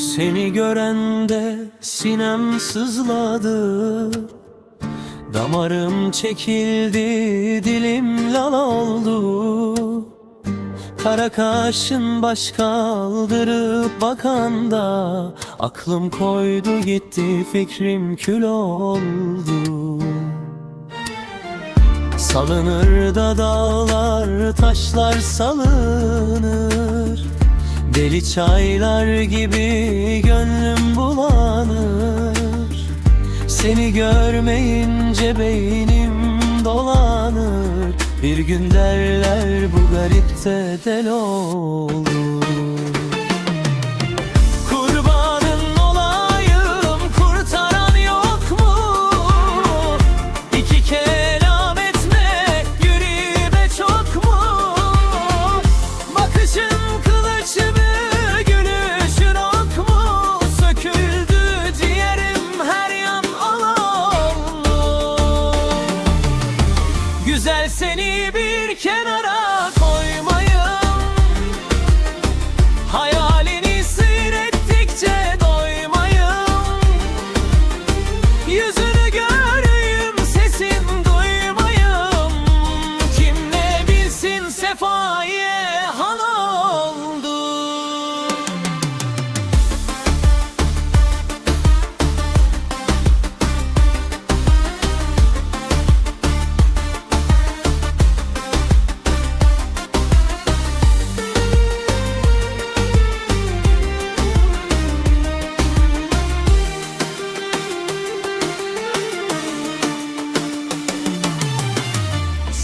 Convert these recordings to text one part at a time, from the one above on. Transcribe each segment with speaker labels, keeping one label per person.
Speaker 1: Seni görende sinem sızladı Damarım çekildi dilim lal oldu. Kara kaşın baş kaldırıp bakanda Aklım koydu gitti fikrim kül oldu. Salınır da dağlar taşlar salınır Deli çaylar gibi gönlüm bulanır. Seni görmeyince beynim dolanır. Bir gün derler bu garipte del olur Güzel seni bir kenara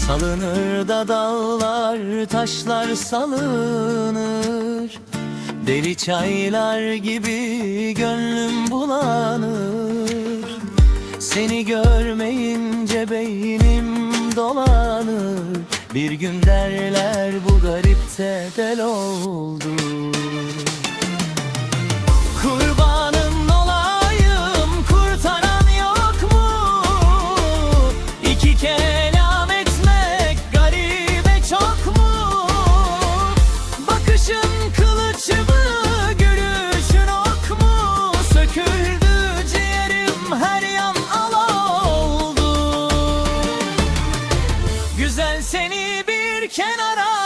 Speaker 1: Salınır da dağlar taşlar salınır. Deli çaylar gibi gönlüm bulanır. Seni görmeyince beynim dolanır. Bir gün derler bu garipte del oldu. Olayım kurtaran yok mu? İki kelam seni bir kenara